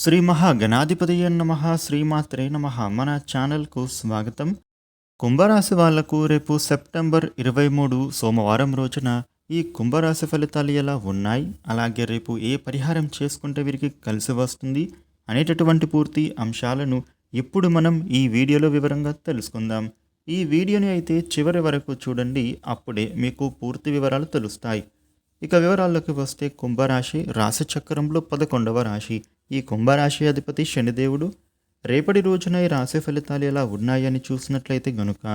శ్రీ మహాగణాధిపతయ నమ శ్రీమాత్రే నమ. మన ఛానల్కు స్వాగతం. కుంభరాశి వాళ్ళకు రేపు సెప్టెంబర్ ఇరవై మూడు సోమవారం రోజున ఈ కుంభరాశి ఫలితాలు ఎలా ఉన్నాయి? అలాగే రేపు ఏ పరిహారం చేసుకుంటే వీరికి కలిసి వస్తుంది? అనేటటువంటి పూర్తి అంశాలను ఇప్పుడు మనం ఈ వీడియోలో వివరంగా తెలుసుకుందాం. ఈ వీడియోని అయితే చివరి వరకు చూడండి అప్పుడే మీకు పూర్తి వివరాలు తెలుస్తాయి. ఇక వివరాల్లోకి వస్తే కుంభరాశి రాశి చక్రంలో పదకొండవ రాశి. ఈ కుంభరాశి అధిపతి శనిదేవుడు రేపటి రోజున ఈ రాశి ఫలితాలు ఎలా ఉన్నాయని చూసినట్లయితే గనుక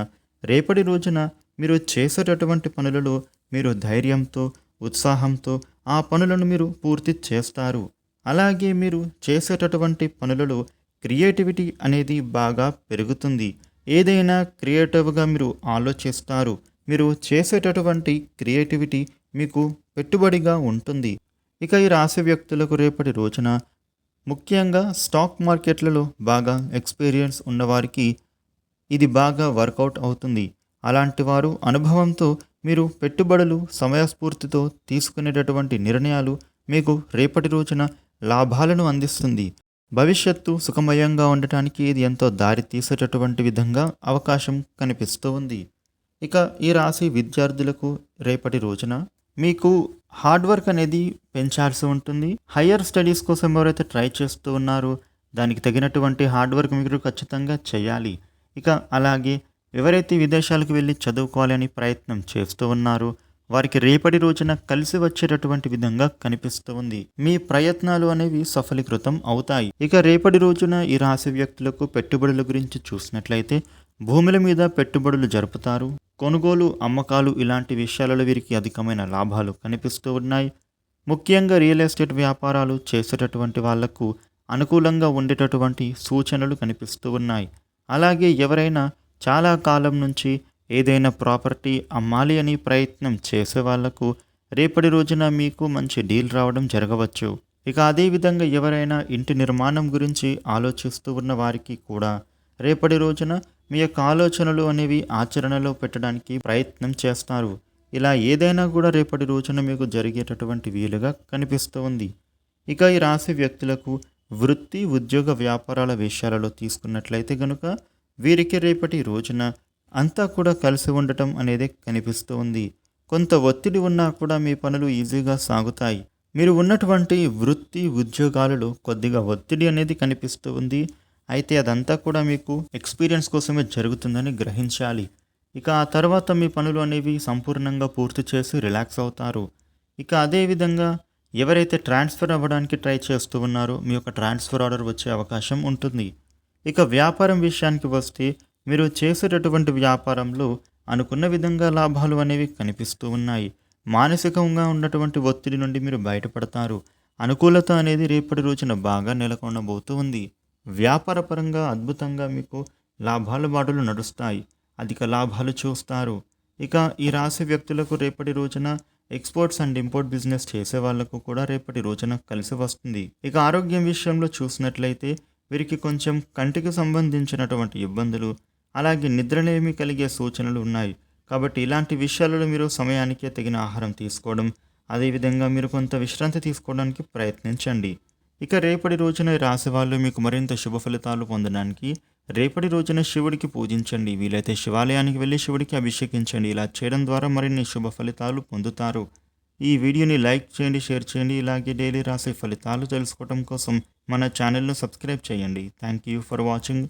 రేపటి రోజున మీరు చేసేటటువంటి పనులలో మీరు ధైర్యంతో ఉత్సాహంతో ఆ పనులను మీరు పూర్తి చేస్తారు. అలాగే మీరు చేసేటటువంటి పనులలో క్రియేటివిటీ అనేది బాగా పెరుగుతుంది. ఏదైనా క్రియేటివ్గా మీరు ఆలోచిస్తారు. మీరు చేసేటటువంటి క్రియేటివిటీ మీకు పెట్టుబడిగా ఉంటుంది. ఇక ఈ రాశి వ్యక్తులకు రేపటి రోజున ముఖ్యంగా స్టాక్ మార్కెట్లలో బాగా ఎక్స్పీరియన్స్ ఉన్నవారికి ఇది బాగా వర్కౌట్ అవుతుంది. అలాంటి వారు అనుభవంతో మీరు పెట్టుబడులు సమయస్ఫూర్తితో తీసుకునేటటువంటి నిర్ణయాలు మీకు రేపటి రోజున లాభాలను అందిస్తుంది. భవిష్యత్తు సుఖమయంగా ఉండటానికి ఇది ఎంతో దారి తీసేటటువంటి విధంగా అవకాశం కనిపిస్తూ ఉంది. ఇక ఈ రాశి విద్యార్థులకు రేపటి రోజున మీకు హార్డ్ వర్క్ అనేది పెంచాల్సి ఉంటుంది. హయ్యర్ స్టడీస్ కోసం ఎవరైతే ట్రై చేస్తూ ఉన్నారో దానికి తగినటువంటి హార్డ్ వర్క్ మీరు ఖచ్చితంగా చేయాలి. ఇక అలాగే ఎవరైతే విదేశాలకు వెళ్ళి చదువుకోవాలని ప్రయత్నం చేస్తూ ఉన్నారో వారికి రేపటి రోజున కలిసి వచ్చేటటువంటి విధంగా కనిపిస్తూ ఉంది. మీ ప్రయత్నాలు అనేవి సఫలీకృతం అవుతాయి. ఇక రేపటి రోజున ఈ రాశి వ్యక్తులకు పెట్టుబడుల గురించి చూసినట్లయితే భూముల మీద పెట్టుబడులు జరుపుతారు. కొనుగోలు అమ్మకాలు ఇలాంటి విషయాలలో వీరికి అధికమైన లాభాలు కనిపిస్తూ ఉన్నాయి. ముఖ్యంగా రియల్ ఎస్టేట్ వ్యాపారాలు చేసేటటువంటి వాళ్ళకు అనుకూలంగా ఉండేటటువంటి సూచనలు కనిపిస్తూ ఉన్నాయి. అలాగే ఎవరైనా చాలా కాలం నుంచి ఏదైనా ప్రాపర్టీ అమ్మాలి అని ప్రయత్నం చేసే వాళ్ళకు రేపటి రోజున మీకు మంచి డీల్ రావడం జరగవచ్చు. ఇక అదేవిధంగా ఎవరైనా ఇంటి నిర్మాణం గురించి ఆలోచిస్తూ ఉన్న వారికి కూడా రేపటి రోజున మీ యొక్క ఆలోచనలు అనేవి ఆచరణలో పెట్టడానికి ప్రయత్నం చేస్తారు. ఇలా ఏదైనా కూడా రేపటి రోజున మీకు జరిగేటటువంటి వీలుగా కనిపిస్తూ ఉంది. ఇక ఈ రాశి వ్యక్తులకు వృత్తి ఉద్యోగ వ్యాపారాల విషయాలలో తీసుకున్నట్లయితే గనుక వీరికి రేపటి రోజున అంతా కూడా కలిసి ఉండటం అనేది కనిపిస్తూ ఉంది. కొంత ఒత్తిడి ఉన్నా కూడా మీ పనులు ఈజీగా సాగుతాయి. మీరు ఉన్నటువంటి వృత్తి ఉద్యోగాలలో కొద్దిగా ఒత్తిడి అనేది కనిపిస్తూ ఉంది. అయితే అదంతా కూడా మీకు ఎక్స్పీరియన్స్ కోసమే జరుగుతుందని గ్రహించాలి. ఇక ఆ తర్వాత మీ పనులు అనేవి సంపూర్ణంగా పూర్తి చేసి రిలాక్స్ అవుతారు. ఇక అదేవిధంగా ఎవరైతే ట్రాన్స్ఫర్ అవ్వడానికి ట్రై చేస్తూ ఉన్నారో మీ యొక్క ట్రాన్స్ఫర్ ఆర్డర్ వచ్చే అవకాశం ఉంటుంది. ఇక వ్యాపారం విషయానికి వస్తే మీరు చేసేటటువంటి వ్యాపారంలో అనుకున్న విధంగా లాభాలు అనేవి కనిపిస్తూ ఉన్నాయి. మానసికంగా ఉన్నటువంటి ఒత్తిడి నుండి మీరు బయటపడతారు. అనుకూలత అనేది రేపటి రోజున బాగా నెలకొనబోతూ ఉంది. వ్యాపారపరంగా అద్భుతంగా మీకు లాభాల బాటలు నడుస్తాయి. అధిక లాభాలు చూస్తారు. ఇక ఈ రాశి వ్యక్తులకు రేపటి రోజున ఎక్స్పోర్ట్స్ అండ్ ఇంపోర్ట్ బిజినెస్ చేసే వాళ్ళకు కూడా రేపటి రోజున కలిసి వస్తుంది. ఇక ఆరోగ్యం విషయంలో చూసినట్లయితే వీరికి కొంచెం కంటికి సంబంధించినటువంటి ఇబ్బందులు అలాగే నిద్రలేమి కలిగే సూచనలు ఉన్నాయి. కాబట్టి ఇలాంటి విషయాలలో మీరు సమయానికే తగిన ఆహారం తీసుకోవడం అదేవిధంగా మీరు కొంత విశ్రాంతి తీసుకోవడానికి ప్రయత్నించండి. ఇక రేపటి రోజున ఈ వాళ్ళు మీకు మరింత శుభ ఫలితాలు పొందడానికి రేపటి రోజున శివుడికి పూజించండి. వీలైతే శివాలయానికి వెళ్ళి శివుడికి అభిషేకించండి. ఇలా చేయడం ద్వారా మరిన్ని శుభ ఫలితాలు పొందుతారు. ఈ వీడియోని లైక్ చేయండి షేర్ చేయండి. ఇలాగే డైలీ రాసే ఫలితాలు తెలుసుకోవడం కోసం మన ఛానల్ను సబ్స్క్రైబ్ చేయండి. Thank you for watching.